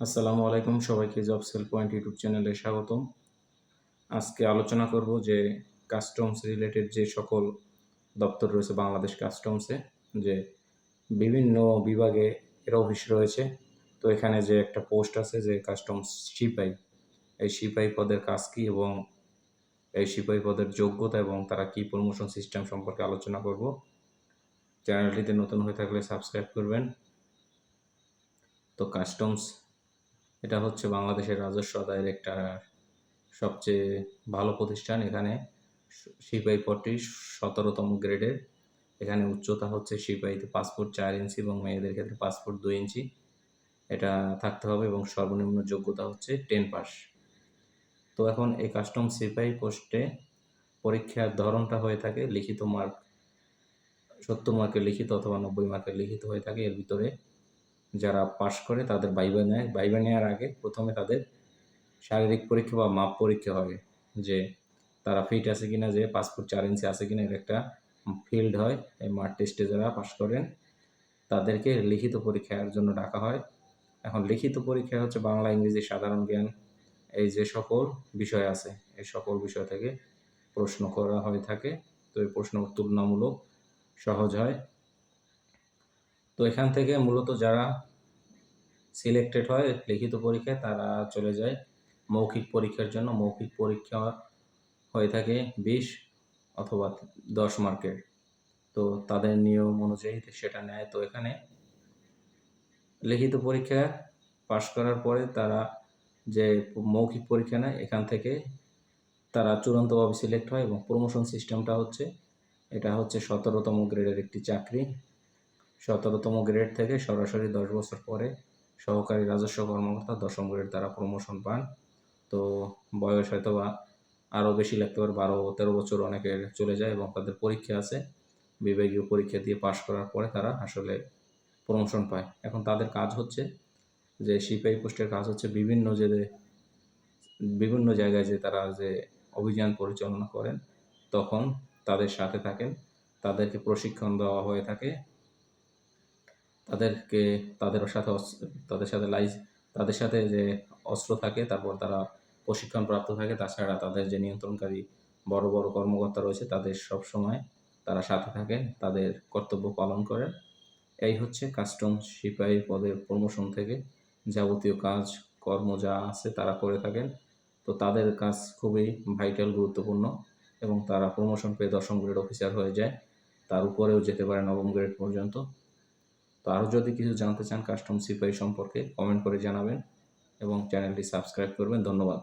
আসসালামু আলাইকুম সবাইকে জব সেল পয়েন্ট ইউটিউব চ্যানেলে স্বাগতম। আজকে আলোচনা করব যে কাস্টমস রিলেটেড যে সকল দপ্তর রয়েছে বাংলাদেশ কাস্টমসে, যে বিভিন্ন বিভাগে এর অফিস রয়েছে। তো এখানে যে একটা পোস্ট আছে যে কাস্টমস সিপাই, এই সিপাই পদের কাজ কী এবং এই সিপাই পদের যোগ্যতা এবং তারা কি প্রমোশন সিস্টেম সম্পর্কে আলোচনা করব। চ্যানেলটিতে নতুন হয়ে থাকলে সাবস্ক্রাইব করবেন। তো কাস্টমস এটা হচ্ছে বাংলাদেশের রাজস্ব আদায়ের একটা সবচেয়ে ভালো প্রতিষ্ঠান। এখানে সিপাহি পদটি সতেরোতম গ্রেডের। এখানে উচ্চতা হচ্ছে সিপাহিতে পাসপোর্ট চার ইঞ্চি এবং মেয়েদের ক্ষেত্রে পাসপোর্ট দুই ইঞ্চি। এটা থাকতে হবে এবং সর্বনিম্ন যোগ্যতা হচ্ছে টেন পাস। তো এখন এই কাস্টম সিপাহি পোস্টে পরীক্ষার ধরনটা হয়ে থাকে, লিখিত মার্ক, সত্তর মার্কের লিখিত অথবা নব্বই মার্কের লিখিত হয়ে থাকে। এর ভিতরে যারা পাশ করে তাদের বাইবা নেয়। বাইবা নেওয়ার আগে প্রথমে তাদের শারীরিক পরীক্ষা বা মাপ পরীক্ষা হবে যে তারা ফিট আছে কিনা, যে পাসপোর্ট চার ইঞ্চি আছে কিনা, এর একটা ফিল্ড হয়। এই মাঠ টেস্টে যারা পাশ করেন, তাদেরকে লিখিত পরীক্ষার জন্য ডাকা হয়। এখন লিখিত পরীক্ষা হচ্ছে বাংলা, ইংরেজি, সাধারণ জ্ঞান। এই যে সকল বিষয় আছে, এই সকল বিষয় থেকে প্রশ্ন করা হয়ে থাকে। তো এই প্রশ্ন তুলনামূলক সহজ হয়। তো এখান থেকে মূলত যারা সিলেক্টেড হয় লিখিত পরীক্ষায় তারা চলে যায় মৌখিক পরীক্ষার জন্য। মৌখিক পরীক্ষা হয়ে থাকে বিশ অথবা দশ মার্কের। তো তাদের নিয়ম অনুযায়ী সেটা নেয়। তো এখানে লিখিত পরীক্ষা পাশ করার পরে তারা যে মৌখিক পরীক্ষা নেয়, এখান থেকে তারা চূড়ান্তভাবে সিলেক্ট হয় এবং প্রমোশন সিস্টেমটা হচ্ছে, এটা হচ্ছে সতেরোতম গ্রেডের একটি চাকরি। সতেরোতম গ্রেড থেকে সরাসরি দশ বছর পরে সহকারী রাজস্ব কর্মকর্তা দশম গ্রেড তারা প্রমোশন পান। তো বয়স হয়তো বা আরও বেশি লাগতে পারে, বারো, তেরো বছর অনেকের চলে যায় এবং তাদের পরীক্ষা আছে। বিভাগীয় পরীক্ষা দিয়ে পাশ করার পরে তারা আসলে প্রমোশন পায়। এখন তাদের কাজ হচ্ছে যে সিপাহী পোস্টের কাজ হচ্ছে বিভিন্ন যে বিভিন্ন জায়গায় যে তারা যে অভিযান পরিচালনা করেন, তখন তাদের সাথে থাকেন। তাদেরকে প্রশিক্ষণ দেওয়া হয়ে থাকে। তাদেরকে তাদের সাথে তাদের সাথে লাইজ তাদের সাথে যে অস্ত্র থাকে, তারপর তারা প্রশিক্ষণ প্রাপ্ত থাকে, তাছাড়া তাদের যে নিয়ন্ত্রণকারী বড় বড় কর্মকর্তা রয়েছে, তাদের সব সময় তারা সাথে থাকেন তাদের কর্তব্য পালন করেন এই হচ্ছে কাস্টম সিপাহী পদের প্রমোশন থেকে যাবতীয় কাজ, কর্ম যা আছে তারা করে থাকেন। তো তাদের কাজ খুবই ভাইটাল, গুরুত্বপূর্ণ এবং তারা প্রমোশন পেয়ে দশম গ্রেড অফিসার হয়ে যায়। তার উপরেও যেতে পারে নবম গ্রেড পর্যন্ত। তো আরও যদি কিছু জানতে চান কাস্টম সিপাহি সম্পর্কে কমেন্ট করে জানাবেন এবং চ্যানেলটি সাবস্ক্রাইব করবেন। ধন্যবাদ।